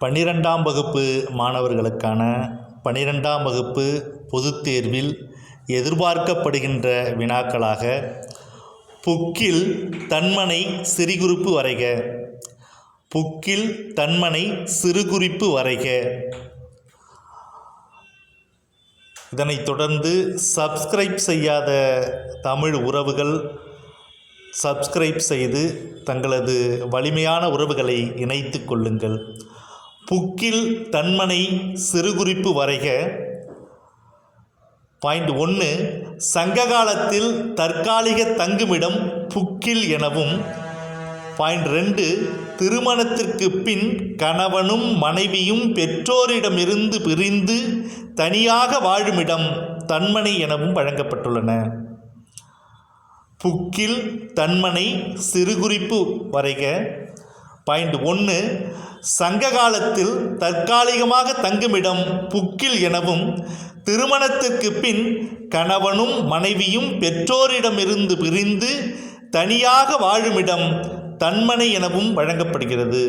பன்னிரெண்டாம் வகுப்பு மாணவர்களுக்கான பன்னிரெண்டாம் வகுப்பு பொதுத் தேர்வில் எதிர்பார்க்கப்படுகின்ற வினாக்களாக புக்கில் தன்மனை சிறுகுறிப்பு வரைக. புக்கில் தன்மனை சிறுகுறிப்பு வரைக. இதனைத் தொடர்ந்து சப்ஸ்கிரைப் செய்யாத தமிழ் உறவுகள் சப்ஸ்கிரைப் செய்து தங்களது வலிமையான உறவுகளை இணைத்து கொள்ளுங்கள். புக்கில் தன்மனை சிறுகுறிப்பு வரைக. பாயிண்ட் ஒன்று சங்க காலத்தில் தற்காலிக தங்குமிடம் புக்கில் எனவும். பாயிண்ட் ரெண்டு திருமணத்திற்கு பின் கணவனும் மனைவியும் பெற்றோரிடமிருந்து பிரிந்து தனியாக வாழுமிடம் தன்மனை எனவும் வழங்கப்பட்டுள்ளன. புக்கில் தன்மனை சிறுகுறிப்பு வரைக. பாயிண்ட் ஒன்று சங்க காலத்தில் தற்காலிகமாக தங்குமிடம் புக்கில் எனவும் திருமணத்திற்கு பின் கணவனும் மனைவியும் பெற்றோரிடமிருந்து பிரிந்து தனியாக வாழுமிடம் தன்மனை எனவும் வழங்கப்படுகிறது.